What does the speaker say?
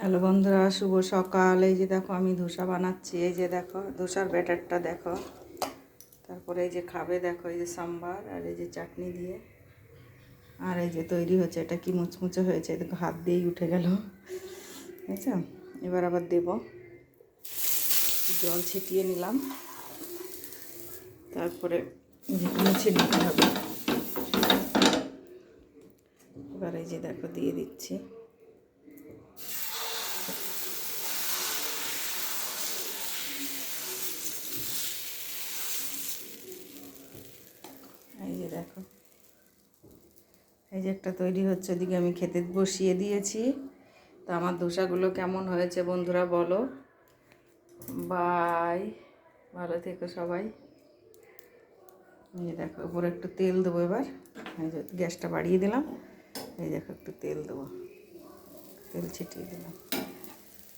Hello বন্ধুরা, শুভ সকাল। এই যে দেখো আমি ধোসা বানাচ্ছি। এই যে দেখো, ধোসার ব্যাটারটা দেখো। তারপরে এই যে খাবে দেখো, এই যে সাম্বার আর এই যে চাটনি দিয়ে। আর এই যে তৈরি হচ্ছে, এটা কি মুচমুচে হয়েছে দেখো হাত দিয়েই উঠে গেল। বুঝছ? এবার আবার দেব। জল ছিটিয়ে নিলাম। তারপরে মুছে নিতে হবে। এবার এই যে দেখো দিয়ে দিচ্ছি এই যে দেখো। এই যে একটা তৈরি হচ্ছে, ওদিকে আমি খেতে বসিয়ে দিয়েছি। তো আমার ধোসাগুলো কেমন হয়েছে বন্ধুরা বলো। বাই। ভালো থেকো সবাই। এই দেখো, উপরে একটু তেল দেবো এবার। এই গ্যাসটা বাড়িয়ে দিলাম। এই দেখো একটু তেল দেবো। তেল ছিটিয়ে দিলাম।